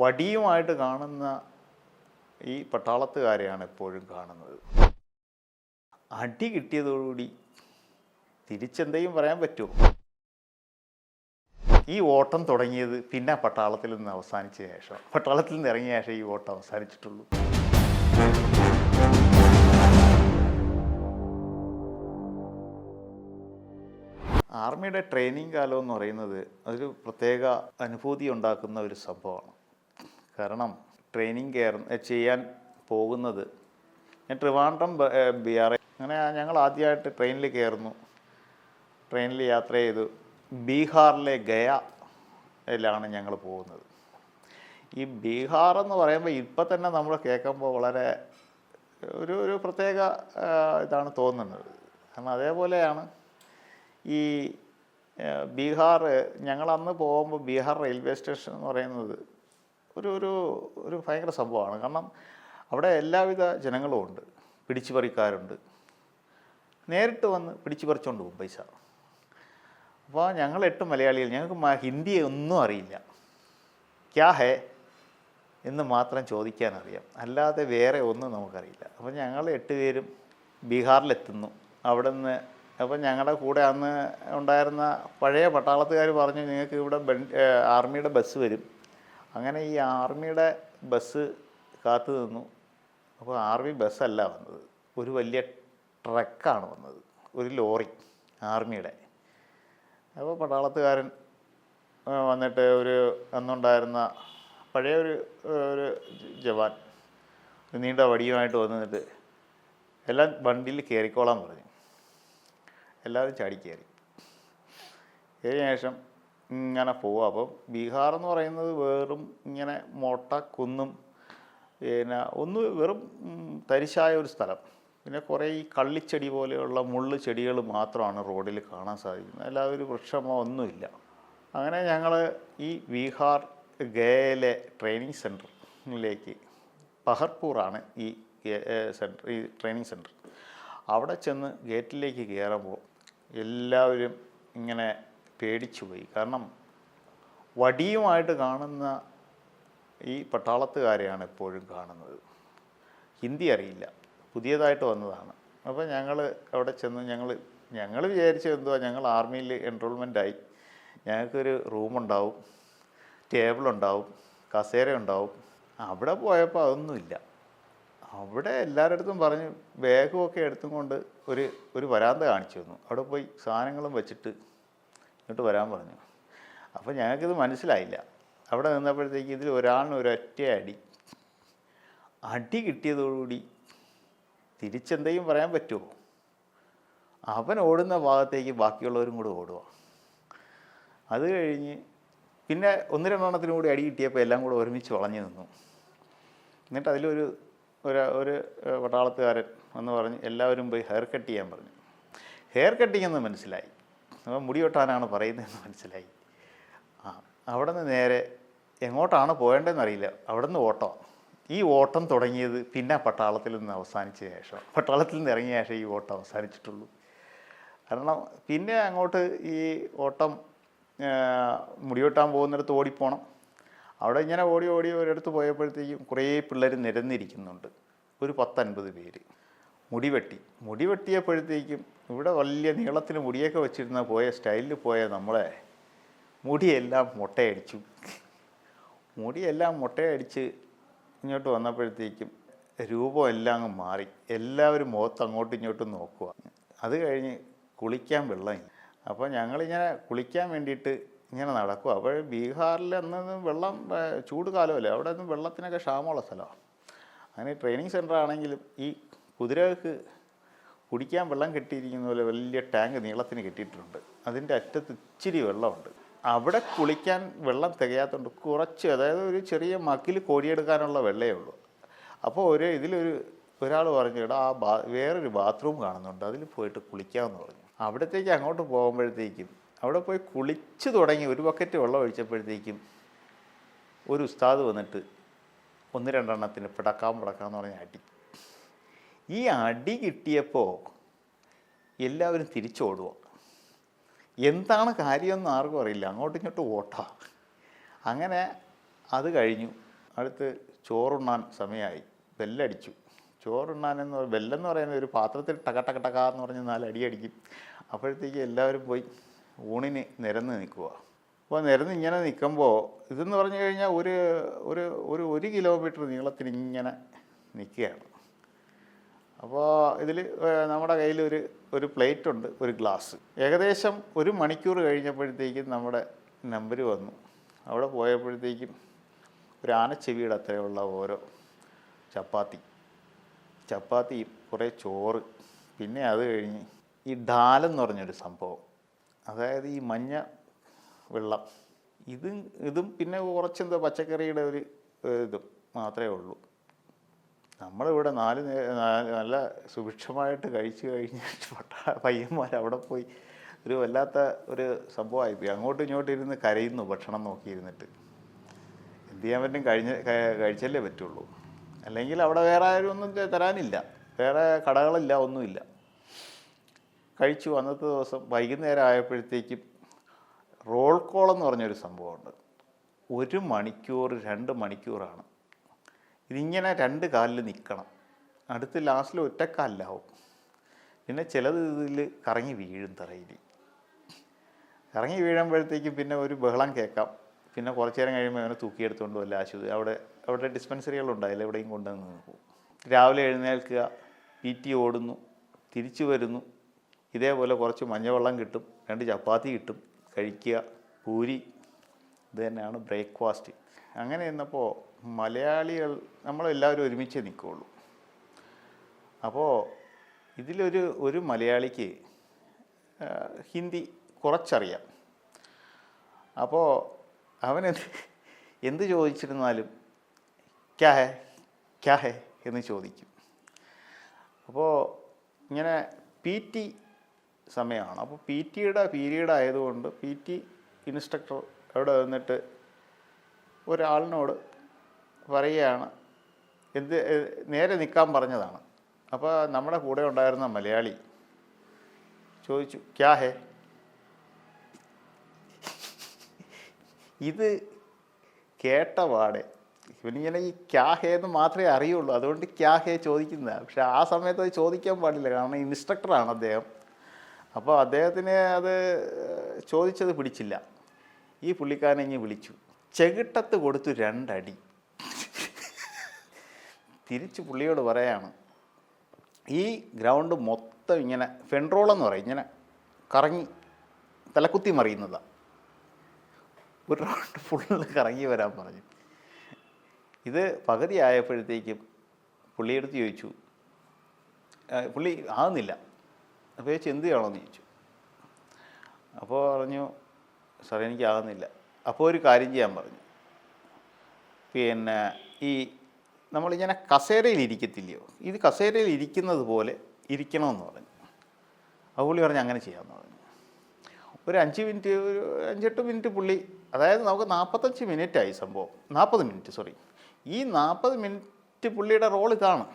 വടിയുമായിട്ട് കാണുന്ന ഈ പട്ടാളത്തുകാരെയാണ് എപ്പോഴും കാണുന്നത്. അടി കിട്ടിയതോടുകൂടി തിരിച്ചെന്തെങ്കിലും പറയാൻ പറ്റുമോ? ഈ ഓട്ടം തുടങ്ങിയത് പിന്നെ പട്ടാളത്തിൽ നിന്ന് അവസാനിച്ച ശേഷം പട്ടാളത്തിൽ നിന്ന് ഇറങ്ങിയ ശേഷം ഈ ഓട്ടം അവസാനിച്ചിട്ടുള്ളൂ. ആർമിയുടെ ട്രെയിനിങ് കാലം എന്ന് പറയുന്നത് അതൊരു പ്രത്യേക അനുഭൂതി ഉണ്ടാക്കുന്ന ഒരു സംഭവമാണ്. കാരണം ട്രെയിനിങ് കയർ ചെയ്യാൻ പോകുന്നത്. ഞാൻ ട്രിവാൻഡ്രം ബ- ആർ എ അങ്ങനെ ഞങ്ങൾ ആദ്യമായിട്ട് ട്രെയിനിൽ കയറുന്നു. ട്രെയിനിൽ യാത്ര ചെയ്തു. ബീഹാറിലെ ഗയയിലാണ് ഞങ്ങൾ പോകുന്നത്. ഈ ബീഹാർ എന്ന് പറയുമ്പോൾ ഇപ്പം തന്നെ നമ്മൾ കേൾക്കുമ്പോൾ വളരെ ഒരു ഒരു പ്രത്യേക ഇതാണ് തോന്നുന്നത്. കാരണം അതേപോലെയാണ് ഈ ബീഹാർ ഞങ്ങൾ അന്ന് പോകുമ്പോൾ ബീഹാർ റെയിൽവേ സ്റ്റേഷൻ എന്ന് പറയുന്നത് ഒരു ഒരു ഒരു ഭയങ്കര സംഭവമാണ്. കാരണം അവിടെ എല്ലാവിധ ജനങ്ങളും ഉണ്ട്. പിടിച്ചു പറിക്കാരുണ്ട് നേരിട്ട് വന്ന് പിടിച്ചു പറിച്ചുകൊണ്ട് പോകും പൈസ. അപ്പോൾ ഞങ്ങൾ എട്ട് മലയാളികൾ. ഞങ്ങൾക്ക് ഹിന്ദിയെ ഒന്നും അറിയില്ല. ക്യാ ഹേ എന്ന് മാത്രം ചോദിക്കാൻ അറിയാം. അല്ലാതെ വേറെ ഒന്നും നമുക്കറിയില്ല. അപ്പോൾ ഞങ്ങൾ എട്ട് പേരും ബീഹാറിലെത്തുന്നു. അവിടെ നിന്ന് അപ്പോൾ ഞങ്ങളുടെ കൂടെ അന്ന് ഉണ്ടായിരുന്ന പഴയ പട്ടാളത്തുകാർ പറഞ്ഞു നിങ്ങൾക്ക് ഇവിടെ ആർമിയുടെ ബസ് വരും. അങ്ങനെ ഈ ആർമിയുടെ ബസ് കാത്തു നിന്നു. അപ്പോൾ ആർമി ബസ്സല്ല വന്നത്. ഒരു വലിയ ട്രക്കാണ് വന്നത്. ഒരു ലോറി ആർമിയുടെ. അപ്പോൾ പട്ടാളത്തുകാരൻ വന്നിട്ട് ഒരു അന്നുണ്ടായിരുന്ന പഴയ ഒരു ഒരു ജവാൻ നീണ്ട വടിയുമായിട്ട് വന്നിട്ട് എല്ലാം വണ്ടിയിൽ കയറിക്കോളാൻ പറഞ്ഞു. എല്ലാവരും ചാടി കയറി. കയറിയ ശേഷം ഇങ്ങനെ പോവുക. അപ്പം ബീഹാർ എന്ന് പറയുന്നത് വെറും ഇങ്ങനെ മോട്ട കുന്നും പിന്നെ ഒന്ന് വെറും തരിശായ ഒരു സ്ഥലം. പിന്നെ കുറേ ഈ കള്ളിച്ചെടി പോലെയുള്ള മുള്ളു ചെടികൾ മാത്രമാണ് റോഡിൽ കാണാൻ സാധിക്കുന്നത്. അല്ലാതെ ഒരു വൃക്ഷമോ ഒന്നുമില്ല. അങ്ങനെ ഞങ്ങൾ ഈ ബീഹാർ ഗയയിലെ ട്രെയിനിങ് സെന്ററിലേക്ക് പഹർപൂറാണ് ഈ സെന്റർ ഈ ട്രെയിനിങ് സെന്റർ അവിടെ ചെന്ന് ഗേറ്റിലേക്ക് കയറുമ്പോൾ എല്ലാവരും ഇങ്ങനെ പേടിച്ചു പോയി കാരണം വടിയുമായിട്ട് കാണുന്ന ഈ പട്ടാളത്തുകാരെയാണ് എപ്പോഴും കാണുന്നത്. ഹിന്ദി അറിയില്ല. പുതിയതായിട്ട് വന്നതാണ്. അപ്പോൾ ഞങ്ങൾ അവിടെ ചെന്ന്. ഞങ്ങൾ ഞങ്ങൾ വിചാരിച്ചു എന്തുവാ? ഞങ്ങൾ ആർമിയിൽ എൻറോൾമെന്റ് ആയി ഞങ്ങൾക്കൊരു റൂമുണ്ടാവും ടേബിളുണ്ടാവും കസേര ഉണ്ടാവും അവിടെ പോയപ്പോൾ അതൊന്നുമില്ല. അവിടെ എല്ലാവരുടെ പറഞ്ഞ് ബാഗുമൊക്കെ എടുത്തും കൊണ്ട് ഒരു ഒരു വരാന്ത കാണിച്ചു തന്നു. അവിടെ പോയി സാധനങ്ങളും വെച്ചിട്ട് ഇങ്ങോട്ട് വരാൻ പറഞ്ഞു. അപ്പോൾ ഞങ്ങൾക്കിത് മനസ്സിലായില്ല. അവിടെ നിന്നപ്പോഴത്തേക്ക് ഇതിൽ ഒരാളിന് ഒരൊറ്റ അടി. അടി കിട്ടിയതോടുകൂടി തിരിച്ചെന്തെങ്കിലും പറയാൻ പറ്റുമോ? അവൻ ഓടുന്ന ഭാഗത്തേക്ക് ബാക്കിയുള്ളവരും കൂടെ ഓടുക അത് കഴിഞ്ഞ് പിന്നെ ഒന്ന് രണ്ടെണ്ണത്തിനും കൂടി അടി കിട്ടിയപ്പോൾ എല്ലാം കൂടെ ഒരുമിച്ച് വളഞ്ഞു നിന്നു. എന്നിട്ട് അതിലൊരു ഒരു ഒരു പട്ടാളത്തുകാരൻ എന്ന് പറഞ്ഞ് എല്ലാവരും പോയി ഹെയർ കട്ട് ചെയ്യാൻ പറഞ്ഞു. ഹെയർ കട്ടിങ് എന്ന് മനസ്സിലായി. അപ്പോൾ മുടി വെട്ടാനാണ് പറയുന്നതെന്ന് മനസ്സിലായി. ആ അവിടെ നിന്ന് നേരെ എങ്ങോട്ടാണ് പോകേണ്ടതെന്ന് അറിയില്ല. അവിടെ നിന്ന് ഓട്ടം. ഈ ഓട്ടം തുടങ്ങിയത് പിന്നെ പട്ടാളത്തിൽ നിന്ന് അവസാനിച്ച ശേഷം. പട്ടാളത്തിൽ നിന്ന് ഇറങ്ങിയ ശേഷം ഈ ഓട്ടം അവസാനിച്ചിട്ടുള്ളൂ. കാരണം പിന്നെ അങ്ങോട്ട് ഈ ഓട്ടം ആ, മുടി വെട്ടാൻ പോകുന്നിടത്ത് ഓടിപ്പോണം. അവിടെ ഇങ്ങനെ ഓടി ഓടി ഒരിടത്ത് പോയപ്പോഴത്തേക്കും കുറേ പിള്ളേർ നിരന്നിരിക്കുന്നുണ്ട്. ഒരു പത്തൻപത് പേര്. മുടി മുടിവെട്ടിയപ്പോഴത്തേക്കും മുടി വെട്ടിയപ്പോഴത്തേക്കും ഇവിടെ വലിയ നീളത്തിൽ മുടിയൊക്കെ വെച്ചിരുന്ന പോയ സ്റ്റൈലിൽ പോയ നമ്മളെ മുടിയെല്ലാം മുട്ടയടിച്ചു. മുടിയെല്ലാം മുട്ടയടിച്ച് ഇങ്ങോട്ട് വന്നപ്പോഴത്തേക്കും രൂപം എല്ലാം മാറി. എല്ലാവരും മുഖത്ത് അങ്ങോട്ടും ഇങ്ങോട്ടും നോക്കുക. അത് കഴിഞ്ഞ് കുളിക്കാൻ വെള്ളം അപ്പോൾ ഞങ്ങളിങ്ങനെ കുളിക്കാൻ വേണ്ടിയിട്ട് ഇങ്ങനെ നടക്കും അപ്പോൾ ബീഹാറിൽ അന്നൊന്നും വെള്ളം ചൂട് കാലമല്ലേ? അവിടെ ഒന്നും വെള്ളത്തിനൊക്കെ ക്ഷാമമുള്ള സ്ഥലമാണ്. അങ്ങനെ ട്രെയിനിങ് സെന്ററാണെങ്കിലും ഈ കുതിരകൾക്ക് കുടിക്കാൻ വെള്ളം കെട്ടിയിരിക്കുന്ന പോലെ വലിയ ടാങ്ക് നീളത്തിന് കെട്ടിയിട്ടുണ്ട്. അതിന്റെ അറ്റത്ത് ഇച്ചിരി വെള്ളമുണ്ട്. അവിടെ കുളിക്കാൻ വെള്ളം തികയാത്തതുകൊണ്ട് കുറച്ച് അതായത് ഒരു ചെറിയ മക്കിൽ കോരിയെടുക്കാനുള്ള വെള്ളമേ ഉള്ളൂ. അപ്പോൾ ഒരു ഇതിലൊരു ഒരാൾ പറഞ്ഞു ആ ബാ വേറൊരു ബാത്റൂം കാണുന്നുണ്ട് അതിൽ പോയിട്ട് കുളിക്കാമെന്ന് പറഞ്ഞു. അവിടത്തേക്ക് അങ്ങോട്ട് പോകുമ്പോഴത്തേക്കും അവിടെ പോയി കുളിച്ച് തുടങ്ങി ഒരു ബക്കറ്റ് വെള്ളം ഒഴിച്ചപ്പോഴത്തേക്കും ഒരു ഉസ്താദ് വന്നിട്ട് ഒന്ന് രണ്ടെണ്ണത്തിന് പിടക്കാം പിടക്കാം എന്ന് പറഞ്ഞ് അടി ഈ അടി കിട്ടിയപ്പോൾ എല്ലാവരും തിരിച്ചോടുക എന്താണ് കാര്യമെന്ന് ആർക്കും അറിയില്ല. അങ്ങോട്ടും ഇങ്ങോട്ടും ഓട്ടാ. അങ്ങനെ അത് കഴിഞ്ഞു. അടുത്ത് ചോറുണ്ണാൻ സമയമായി ബെല്ലടിച്ചു. ചോറുണ്ണാൻ എന്ന് ബെല്ലെന്ന് പറയുന്നത് ഒരു പാത്രത്തിൽ ടക ടക ടക എന്ന് പറഞ്ഞ് നാല് അടി അടിക്കും. അപ്പോഴത്തേക്ക് എല്ലാവരും പോയി ഊണിന് നിരന്ന് നിൽക്കുക അപ്പോൾ നിരന്ന് ഇങ്ങനെ നിൽക്കുമ്പോൾ ഇതെന്ന് പറഞ്ഞു കഴിഞ്ഞാൽ ഒരു ഒരു ഒരു ഒരു കിലോമീറ്റർ നീളത്തിന് ഇങ്ങനെ നിൽക്കുകയാണ്. അപ്പോൾ ഇതിൽ നമ്മുടെ കയ്യിൽ ഒരു ഒരു പ്ലേറ്റ് ഉണ്ട് ഒരു ഗ്ലാസ്. ഏകദേശം ഒരു മണിക്കൂർ കഴിഞ്ഞപ്പോഴത്തേക്കും നമ്മുടെ നമ്പർ വന്നു. അവിടെ പോയപ്പോഴത്തേക്കും ഒരു ആനച്ചെവിയുടെ അത്രയുള്ള ഓരോ ചപ്പാത്തി. ചപ്പാത്തിയും കുറേ ചോറ്. പിന്നെ അത് കഴിഞ്ഞ് ഈ ഡാലെന്ന് പറഞ്ഞൊരു സംഭവം. അതായത് ഈ മഞ്ഞ വെള്ളം. ഇതും ഇതും പിന്നെ കുറച്ചെന്തോ പച്ചക്കറിയുടെ ഒരു ഇതും മാത്രമേ ഉള്ളൂ. നമ്മളിവിടെ നാല് നല്ല സുഭിക്ഷമായിട്ട് കഴിച്ചു കഴിഞ്ഞിട്ട് പയ്യന്മാർ അവിടെ പോയി ഒരു വല്ലാത്ത ഒരു സംഭവമായിപ്പോയി അങ്ങോട്ടും ഇങ്ങോട്ടും ഇരുന്ന് കരയുന്നു ഭക്ഷണം നോക്കിയിരുന്നിട്ട്. എന്ത് ചെയ്യാൻ പറ്റും? കഴിഞ്ഞ കഴിച്ചല്ലേ പറ്റുള്ളൂ. അല്ലെങ്കിൽ അവിടെ വേറെ ആരും ഒന്നും തരാനില്ല. വേറെ കടകളില്ല ഒന്നുമില്ല. കഴിച്ചു. അന്നത്തെ ദിവസം വൈകുന്നേരം ആയപ്പോഴത്തേക്കും റോൾ കോൾ എന്ന് പറഞ്ഞൊരു സംഭവമുണ്ട്. ഒരു മണിക്കൂർ രണ്ട് മണിക്കൂറാണ്. ഇതിങ്ങനെ രണ്ട് കാലിൽ നിൽക്കണം അടുത്ത് ലാസ്റ്റിൽ ഒറ്റക്കാലിലാവും പിന്നെ ചിലത് ഇതിൽ കറങ്ങി വീഴും തറയിൽ കറങ്ങി വീഴുമ്പോഴത്തേക്കും പിന്നെ ഒരു ബഹളം കേൾക്കാം. പിന്നെ കുറച്ച് നേരം കഴിയുമ്പോൾ അവനെ തൂക്കിയെടുത്തുകൊണ്ട് വല്ല ആശുപത്രി അവിടെ അവിടെ ഡിസ്പെൻസറികളുണ്ടായില്ല എവിടെയും കൊണ്ടുവന്ന് പോകും. രാവിലെ എഴുന്നേൽക്കുക. പി ടി ഓടുന്നു. തിരിച്ചു വരുന്നു. ഇതേപോലെ കുറച്ച് മഞ്ഞവെള്ളം കിട്ടും. രണ്ട് ചപ്പാത്തി കിട്ടും. കഴിക്കുക. പൂരി ഇത് തന്നെയാണ് ബ്രേക്ക്ഫാസ്റ്റ്. അങ്ങനെ ഇന്നപ്പോൾ മലയാളികൾ നമ്മളെല്ലാവരും ഒരുമിച്ച് നിൽക്കുകയുള്ളൂ അപ്പോൾ ഇതിലൊരു ഒരു മലയാളിക്ക് ഹിന്ദി കുറച്ചറിയാം. അപ്പോൾ അവനെന്ത് എന്ത് ചോദിച്ചിരുന്നാലും ക്യാ ഹേ ക്യാ ഹേ എന്ന് ചോദിക്കും. അപ്പോൾ ഇങ്ങനെ പി ടി സമയമാണ്. അപ്പോൾ പി ടിയുടെ പീരീഡ് ആയതുകൊണ്ട് പി ടി ഇൻസ്ട്രക്ടർ അവിടെ നിന്നിട്ട് ഒരാളിനോട് പറയുകയാണ് എന്ത് നേരെ നിൽക്കാൻ പറഞ്ഞതാണ്. അപ്പോൾ നമ്മുടെ കൂടെ ഉണ്ടായിരുന്ന മലയാളി ചോദിച്ചു ക്യാ ഇത് കേട്ട പാടെ ഇവനിങ്ങനെ ഈ ക്യാ ഹേ എന്ന് മാത്രമേ അറിയുള്ളൂ. അതുകൊണ്ട് ക്യാ ഹേ ചോദിക്കുന്നതാണ് പക്ഷെ ആ സമയത്ത് അത് ചോദിക്കാൻ പാടില്ല കാരണം ഇൻസ്ട്രക്ടറാണ് അദ്ദേഹം. അപ്പോൾ അദ്ദേഹത്തിന് അത് ചോദിച്ചത് പിടിച്ചില്ല. ഈ പുള്ളിക്കാരനെ ഞാൻ വിളിച്ചു. ചെകിട്ടത്ത് കൊടുത്തു രണ്ടടി. തിരിച്ച് പുള്ളിയോട് പറയാണ് ഈ ഗ്രൗണ്ട് മൊത്തം ഇങ്ങനെ ഫെൻട്രോൾ എന്ന് പറയും ഇങ്ങനെ കറങ്ങി തലക്കുത്തി മറിയുന്നതാണ് ഒരു റൗണ്ട് ഫുള്ള് കറങ്ങി വരാൻ പറഞ്ഞു. ഇത് പകുതി ആയപ്പോഴത്തേക്കും പുള്ളിയെടുത്ത് ചോദിച്ചു പുള്ളി ആകുന്നില്ല അപ്പോൾ ചോദിച്ചു എന്ത് ചെയ്യണമെന്ന് ചോദിച്ചു. അപ്പോൾ പറഞ്ഞു സാറേ എനിക്കാകുന്നില്ല. അപ്പോൾ ഒരു കാര്യം ചെയ്യാൻ പറഞ്ഞു. പിന്നെ ഈ നമ്മളിങ്ങനെ കസേരയിൽ ഇരിക്കത്തില്ലയോ? ഇത് കസേരയിൽ ഇരിക്കുന്നത് പോലെ ഇരിക്കണമെന്ന് പറഞ്ഞു. അപ്പോൾ പുള്ളി പറഞ്ഞു അങ്ങനെ ചെയ്യാമെന്ന് പറഞ്ഞു. ഒരു അഞ്ച് മിനിറ്റ് ഒരു അഞ്ചെട്ട് മിനിറ്റ് പുള്ളി അതായത് നമുക്ക് നാൽപ്പത്തഞ്ച് മിനിറ്റ് ആയി സംഭവം. നാൽപ്പത് മിനിറ്റ് സോറി. ഈ നാൽപ്പത് മിനിറ്റ് പുള്ളിയുടെ റോൾ ഇതാണ്.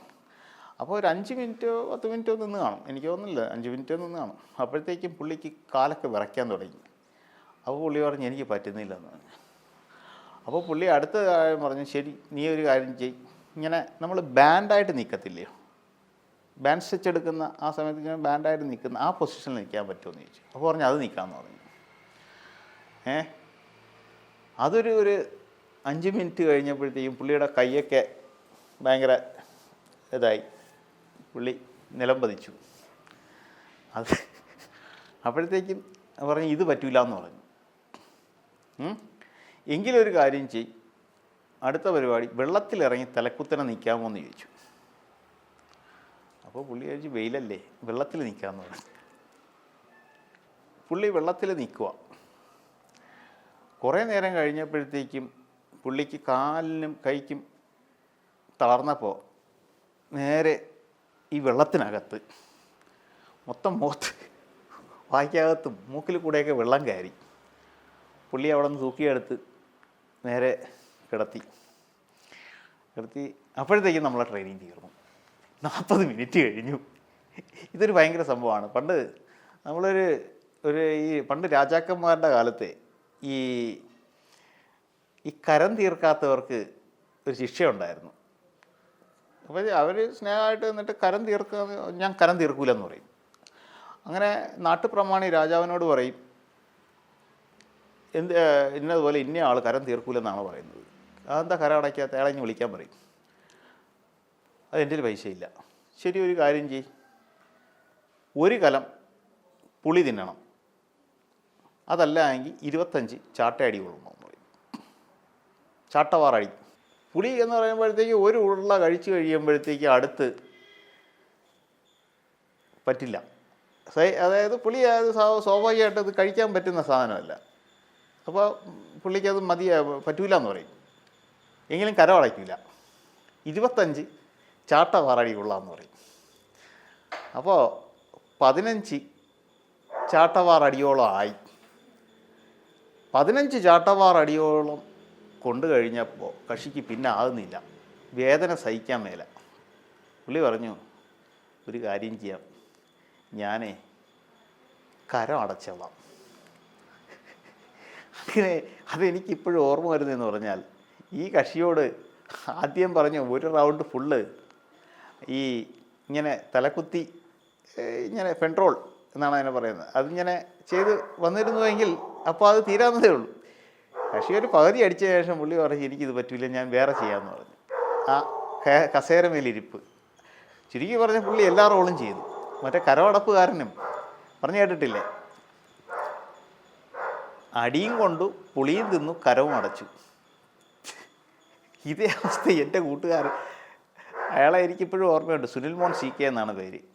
അപ്പോൾ ഒരു അഞ്ച് മിനിറ്റോ പത്ത് മിനിറ്റോ നിന്ന് കാണും. എനിക്ക് തോന്നുന്നില്ല അഞ്ച് മിനിറ്റോ നിന്ന് കാണും. അപ്പോഴത്തേക്കും പുള്ളിക്ക് കാലൊക്കെ വിറയ്ക്കാൻ തുടങ്ങി. അപ്പോൾ പുള്ളി പറഞ്ഞു എനിക്ക് പറ്റുന്നില്ലെന്ന് പറഞ്ഞു. അപ്പോൾ പുള്ളി അടുത്ത കാര്യം പറഞ്ഞു ശരി നീ ഒരു കാര്യം ചെയ് ഇങ്ങനെ നമ്മൾ ബാൻഡായിട്ട് നിൽക്കത്തില്ലയോ ബാൻഡ് സ്റ്റിച്ച് എടുക്കുന്ന ആ സമയത്ത് ഇങ്ങനെ ബാൻഡായിട്ട് നിൽക്കുന്ന ആ പൊസിഷനിൽ നിൽക്കാൻ പറ്റുമെന്ന് ചോദിച്ചു. അപ്പോൾ പറഞ്ഞു അത് നിൽക്കാമെന്ന് പറഞ്ഞു. ഏ? അതൊരു ഒരു അഞ്ച് മിനിറ്റ് കഴിഞ്ഞപ്പോഴത്തേക്കും പുള്ളിയുടെ കൈയൊക്കെ ഭയങ്കര ഇതായി. പുള്ളി നിലം പതിച്ചു അത് അപ്പോഴത്തേക്കും പറഞ്ഞു ഇത് പറ്റൂല എന്ന് പറഞ്ഞു? എങ്കിലൊരു കാര്യം ചെയ്. അടുത്ത പരിപാടി വെള്ളത്തിലിറങ്ങി തലക്കുത്തനെ നിൽക്കാമോ എന്ന് ചോദിച്ചു. അപ്പോൾ പുള്ളി ചോദിച്ചു വെയിലല്ലേ വെള്ളത്തിൽ നിൽക്കാമെന്ന് പറഞ്ഞു. പുള്ളി വെള്ളത്തിൽ നിൽക്കുക കുറേ നേരം കഴിഞ്ഞപ്പോഴത്തേക്കും പുള്ളിക്ക് കാലിനും കൈക്കും തളർന്നപ്പോൾ നേരെ ഈ വെള്ളത്തിനകത്ത് മൊത്തം മുഖത്ത് വായിക്കകത്തും മൂക്കിൽ കൂടെയൊക്കെ വെള്ളം കയറി. പുള്ളി അവിടെ നിന്ന് തൂക്കിയെടുത്ത് നേരെ കിടത്തി. കിടത്തി അപ്പോഴത്തേക്കും നമ്മളെ ട്രെയിനിങ് തീർന്നു. നാൽപ്പത് മിനിറ്റ് കഴിഞ്ഞു. ഇതൊരു ഭയങ്കര സംഭവമാണ്. പണ്ട് നമ്മളൊരു ഒരു ഈ പണ്ട് രാജാക്കന്മാരുടെ കാലത്തെ ഈ ഈ കരം തീർക്കാത്തവർക്ക് ഒരു ശിക്ഷയുണ്ടായിരുന്നു. അപ്പോൾ അവർ സ്നേഹമായിട്ട് എന്നിട്ട് കരം തീർക്കുക ഞാൻ കരം തീർക്കൂലെന്ന് പറയും. അങ്ങനെ നാട്ടുപ്രമാണി രാജാവിനോട് പറയും എന്ത് ഇന്നതുപോലെ ഇന്ന ആൾ കരം തീർക്കൂലെന്നാണ് പറയുന്നത്. അതെന്താ കരം അടയ്ക്കാത്ത അയാളെ വിളിക്കാൻ പറയും. അത് എന്റെ കയ്യിൽ പൈസയില്ല. ശരി ഒരു കാര്യം ചെയ് ഒരു കലം പുളി തിന്നണം. അതല്ല എങ്കിൽ ഇരുപത്തഞ്ച് ചാട്ടയടി കൊള്ളണം പറയും. ചാട്ടവാറടി. പുളി എന്ന് പറയുമ്പോഴത്തേക്ക് ഒരു ഉരുള കഴിച്ചു കഴിയുമ്പോഴത്തേക്ക് അടുത്ത് പറ്റില്ല. അതായത് പുളി അത് സ്വാ- സ്വാഭാവികമായിട്ട് അത് കഴിക്കാൻ പറ്റുന്ന സാധനമല്ല. അപ്പോൾ പുള്ളിക്ക് അത് മതി പറ്റൂല എന്ന് പറയും. എങ്കിലും കരവടയ്ക്കില്ല ഇരുപത്തഞ്ച് ചാട്ട വാറടി കൊള്ളാമെന്ന് പറയും. അപ്പോൾ പതിനഞ്ച് ചാട്ടവാറടിയോളം ആയി. പതിനഞ്ച് ചാട്ടവാറടിയോളം കൊണ്ടു കഴിഞ്ഞപ്പോൾ കക്ഷിക്ക് പിന്നെ ആകുന്നില്ല. വേദന സഹിക്കാൻ മേല. പുള്ളി പറഞ്ഞു ഒരു കാര്യം ചെയ്യാം. ഞാനേ കരം അടച്ചോളാം. അങ്ങനെ അതെനിക്കിപ്പോഴും ഓർമ്മ വരുന്നതെന്ന് പറഞ്ഞാൽ ഈ കക്ഷിയോട് ആദ്യം പറഞ്ഞു ഒരു റൗണ്ട് ഫുള്ള് ഈ ഇങ്ങനെ തലക്കുത്തി ഇങ്ങനെ പെൻട്രോൾ എന്നാണ് അതിനെ പറയുന്നത്. അതിങ്ങനെ ചെയ്ത് വന്നിരുന്നുവെങ്കിൽ അപ്പോൾ അത് തീരാവുന്നതേ ഉള്ളൂ. കക്ഷി ഒരു പകുതി അടിച്ച ശേഷം പുള്ളി പറഞ്ഞു എനിക്കിത് പറ്റില്ല ഞാൻ വേറെ ചെയ്യാമെന്ന് പറഞ്ഞു. ആ കസേര മേലിരിപ്പ് ചുരുക്കി പറഞ്ഞ പുള്ളി എല്ലാ റോളും ചെയ്തു. മറ്റേ കരവടപ്പുകാരനും പറഞ്ഞു കേട്ടിട്ടില്ലേ? അടിയും കൊണ്ടു പുളിയും തിന്നു കരവും അടച്ചു. ഇതേ അവസ്ഥ എന്റെ കൂട്ടുകാരൻ. അയാളെ എനിക്കിപ്പോഴും ഓർമ്മയുണ്ട്. സുനിൽ മോൻ സി കെ എന്നാണ് പേര്.